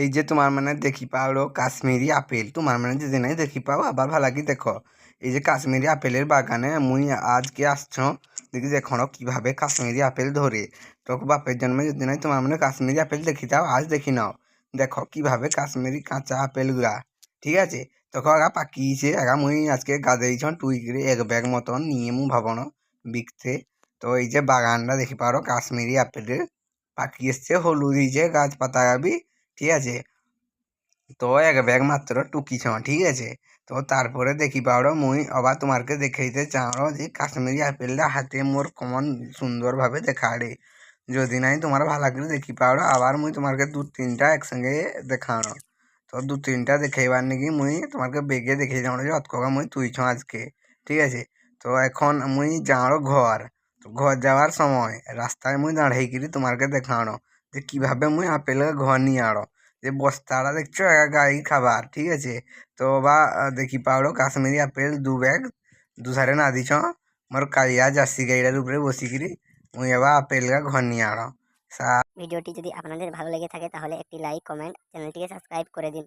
এই যে তোমার মানে দেখি পাও কাশ্মীরি আপেল। তোমার মানে যদি নাই দেখি পাও, আবার ভালাকি দেখো। এই যে কাশ্মীরি আপেলের বাগানে মুই আজকে আসছ, দেখি দেখো কীভাবে কাশ্মীরি আপেল ধরে। তো বাপের জন্মে যদি নাই তোমার মানে কাশ্মীরি আপেল দেখি যাও আজ দেখি নাও। দেখো কীভাবে কাশ্মীরি কাঁচা আপেলগুলা ঠিক আছে? তখন আগা পাকিয়েছে আগা মুই আজকে গাদেইছ টুই করে এক ব্যাগ মতন নিয়ে মু ভাবনো বিকতে। তো এই যে বাগানটা দেখি পারো কাশ্মীরি আপেলের। পাকি এসছে, হলুদ গাছ পাতা গাবি। ঠিক আছে? তো এক ব্যাগ মাত্র টুকিছ ঠিক আছে? তো তারপরে দেখি পাওড়ো মুই আবার তোমাকে দেখাইতে চাও যে কাশ্মীরি আপেলটা হাতে মোর কমন সুন্দরভাবে দেখাড়ে। যদি নাই তোমার ভালো করে দেখি পাওড়ো আবার মুই তোমাকে দু তিনটা একসঙ্গে দেখানো তো দু তিনটা দেখাইবার নাকি মুই তোমাকে বেগে দেখাই যাও যে অতকা মুই তুইছ আজকে, ঠিক আছে? তো এখন মুই যাওয়ার ঘর ঘর যাওয়ার সময় রাস্তায় মুই দাঁড়াইকিরি তোমাকে দেখানো। যে কীভাবে মুই আপেল ঘর নিয়ে আড়ো যে বস্তাটা দেখছ, এক গাড়ি খাবার, ঠিক আছে? তো বা দেখি পাওড়ো কাশ্মীরি আপেল দু ব্যাগ দু সাইডে না দিছ। মোর কালিয়া জার্সি গাড়িটার উপরে বসিকিরি, মুই এবার আপেল ঘর নিয়ে আড়ো ভিডিওটি যদি আপনাদের ভালো লেগে থাকে, তাহলে একটি লাইক কমেন্ট চ্যানেলটিকে সাবস্ক্রাইব করে দিন।